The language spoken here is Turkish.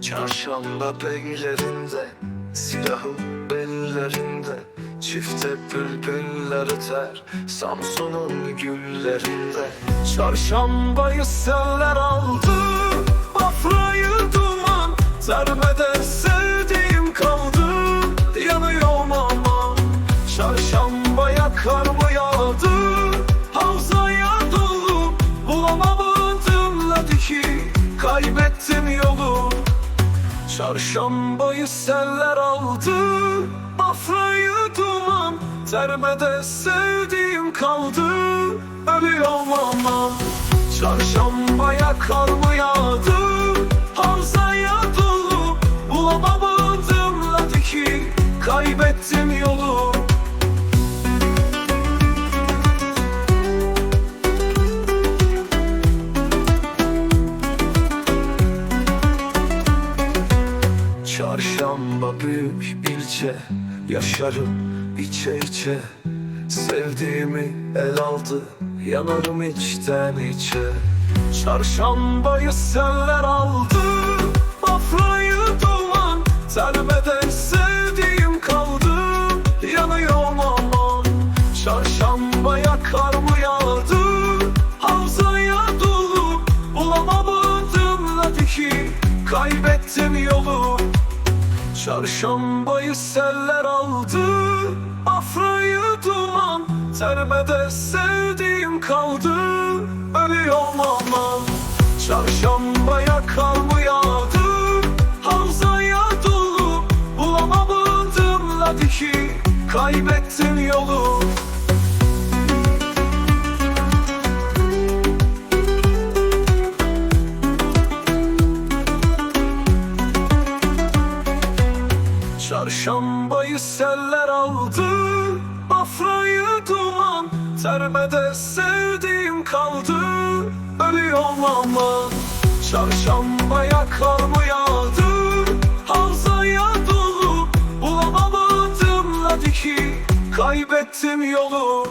Çarşamba beylerinde Silahı bellerinde Çifte bülbüller öter Samsun'un güllerinde. Çarşambayı seller aldı Bafrayı duman Zerbede sevdiğim kaldı Yanıyorum aman. Çarşambaya kar mı yağdı Havzaya dolu Bulamadım ki Kaybettim yolu Çarşambayı seller aldı Bafrayı duman Terbede sevdiğim kaldı Ölüyorum aman Çarşambaya kar mı yağdı Havzaya dolu Bulamadım ki Kaybettim yolu Çarşamba büyük ilçe Yaşarım içe içe Sevdiğimi el aldı Yanarım içten içe. Çarşambayı seller aldı Bafrayı duman. Terbeden sevdiğim kaldı Yanıyorum aman. Çarşambaya kar mı yağdı Havzaya dolu Bulamadım ki. Kaybettim yolu Çarşambayı seller aldı Afrayı duman Terbede sevdiğim kaldı. Ölüyorum aman Çarşambaya kar mı yağdı. Havzaya dolu Bulamadım ki Kaybettim yolu Çarşambayı seller aldı. Bafrayı duman Terbede sevdiğim kaldı. Ölüyorum aman Çarşambaya kar mı yağdı. Havzaya dolu Bulamadım ki Kaybettim yolu